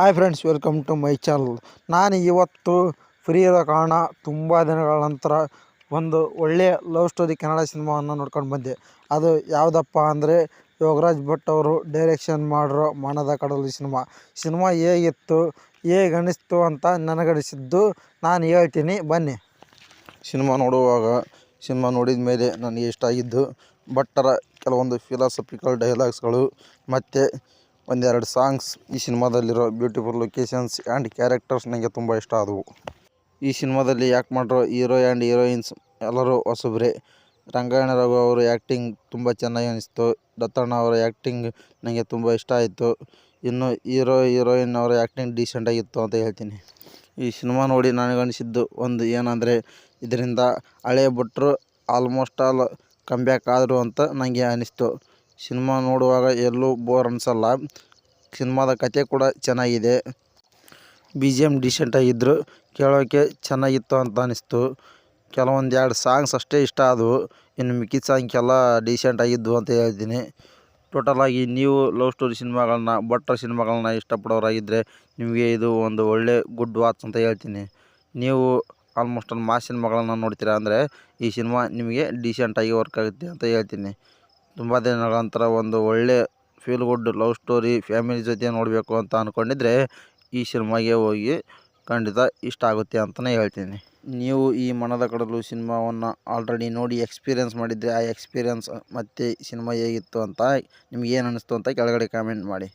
Hi friends welcome to my channel ನಾನು ಇವತ್ತು free ಇರೋ ಕಾರಣ ತುಂಬ ದಿನಗಳ ನಂತರ ಒಂದು ಒಳ್ಳೆಯ ಲವ್ ಸ್ಟೋರಿ ಕನ್ನಡ ಸಿನಿಮಾವನ್ನು ನೋಡ್ಕೊಂಡು ಬಂದೆ. ಅದು ಯಾವುದಪ್ಪ ಅಂದರೆ ಯೋಗರಾಜ್ ಭಟ್ ಅವರು ಡೈರೆಕ್ಷನ್ ಮಾಡಿರೋ ಮನದ ಕಡಲು ಸಿನಿಮಾ. ಸಿನಿಮಾ ಹೇಗಿತ್ತು, ಹೇಗೆ ಅನಿಸ್ತು ಅಂತ ನನಗನಿಸಿದ್ದು ನಾನು ಹೇಳ್ತೀನಿ, ಬನ್ನಿ. ಸಿನಿಮಾ ನೋಡುವಾಗ, ಸಿನಿಮಾ ನೋಡಿದ ಮೇಲೆ ನನಗೆ ಇಷ್ಟ ಆಗಿದ್ದು ಭಟ್ಟರ ಕೆಲವೊಂದು ಫಿಲಾಸಫಿಕಲ್ ಡೈಲಾಗ್ಸ್ಗಳು ಮತ್ತು ಒಂದೆರಡು ಸಾಂಗ್ಸ್ ಈ ಸಿನಿಮಾದಲ್ಲಿರೋ ಬ್ಯೂಟಿಫುಲ್ ಲೊಕೇಶನ್ಸ್ ಆ್ಯಂಡ್ ಕ್ಯಾರೆಕ್ಟರ್ಸ್ ನನಗೆ ತುಂಬ ಇಷ್ಟ ಆದವು. ಈ ಸಿನಿಮಾದಲ್ಲಿ ಯಾಕೆ ಮಾಡಿರೋ ಹೀರೋ ಆ್ಯಂಡ್ ಹೀರೋಯಿನ್ಸ್ ಎಲ್ಲರೂ ಹೊಸಬ್ರೆ. ರಂಗಾಯಣ ರಘು ಅವರ ಆ್ಯಕ್ಟಿಂಗ್ ತುಂಬ ಚೆನ್ನಾಗಿ ಅನಿಸ್ತು. ದತ್ತಣ್ಣ ಅವರ ಆ್ಯಕ್ಟಿಂಗ್ ನನಗೆ ತುಂಬ ಇಷ್ಟ ಆಯಿತು. ಇನ್ನು ಹೀರೋ ಹೀರೋಯಿನ್ ಅವರ ಆ್ಯಕ್ಟಿಂಗ್ ಡೀಸೆಂಟಾಗಿತ್ತು ಅಂತ ಹೇಳ್ತೀನಿ. ಈ ಸಿನಿಮಾ ನೋಡಿ ನನಗನಿಸಿದ್ದು ಒಂದು ಏನಂದರೆ ಇದರಿಂದ ಹಳೆ ಭಟ್ರು ಆಲ್ಮೋಸ್ಟ್ ಆಲ್ ಕಮ್ಬ್ಯಾಕ್ ಆದರು ಅಂತ ನನಗೆ ಅನಿಸ್ತು. ಸಿನಿಮಾ ನೋಡುವಾಗ ಎಲ್ಲೂ ಬೋರ್ ಅನಿಸಲ್ಲ. ಸಿನಿಮಾದ ಕತೆ ಕೂಡ ಚೆನ್ನಾಗಿದೆ. ಬಿ ಜಿ ಎಂ ಡಿಸೆಂಟಾಗಿದ್ದರು ಕೇಳೋಕ್ಕೆ ಚೆನ್ನಾಗಿತ್ತು ಅಂತ ಅನಿಸ್ತು. ಕೆಲವೊಂದು ಎರಡು ಸಾಂಗ್ಸ್ ಅಷ್ಟೇ ಇಷ್ಟ ಆದವು. ಇನ್ನು ಮಿಕ್ಕಿದ ಸಾಂಗ್ ಎಲ್ಲ ಡೀಸೆಂಟ್ ಆಗಿದ್ವು ಅಂತ ಹೇಳ್ತೀನಿ. ಟೋಟಲಾಗಿ ನೀವು ಲವ್ ಸ್ಟೋರಿ ಸಿನಿಮಾಗಳನ್ನ ಭಟ್ರ ಸಿನಿಮಾಗಳನ್ನ ಇಷ್ಟಪಡೋರಾಗಿದ್ದರೆ ನಿಮಗೆ ಇದು ಒಂದು ಒಳ್ಳೆ ಗುಡ್ ವಾಚ್ ಅಂತ ಹೇಳ್ತೀನಿ. ನೀವು ಆಲ್ಮೋಸ್ಟ್ ಆಲ್ ಮಾಸ್ ಸಿನಿಮಾಗಳನ್ನ ನೋಡ್ತೀರಾ ಅಂದರೆ ಈ ಸಿನಿಮಾ ನಿಮಗೆ ಡೀಸೆಂಟಾಗಿ ವರ್ಕ್ ಆಗುತ್ತೆ ಅಂತ ಹೇಳ್ತೀನಿ. ತುಂಬ ದಿನಗಳ ನಂತರ ಒಂದು ಒಳ್ಳೆ feel good love story family ಜೊತೆ ನೋಡಬೇಕು ಅಂತ ಅಂದ್ಕೊಂಡಿದ್ರೆ ಈ ಸಿನಿಮಾಗೆ ಹೋಗಿ ಖಂಡಿತ ಇಷ್ಟ ಆಗುತ್ತೆ ಅಂತಲೇ ಹೇಳ್ತೀನಿ. ನೀವು ಈ ಮನದ ಕಡಲು ಸಿನಿಮಾವನ್ನು ಆಲ್ರೆಡಿ ನೋಡಿ ಎಕ್ಸ್ಪೀರಿಯೆನ್ಸ್ ಮಾಡಿದರೆ ಆ ಎಕ್ಸ್ಪೀರಿಯೆನ್ಸ್ ಮತ್ತು ಸಿನಿಮಾ ಹೇಗಿತ್ತು ಅಂತ ನಿಮ್ಗೆ ಏನು ಅನ್ನಿಸ್ತು ಅಂತ ಕೆಳಗಡೆ ಕಾಮೆಂಟ್ ಮಾಡಿ.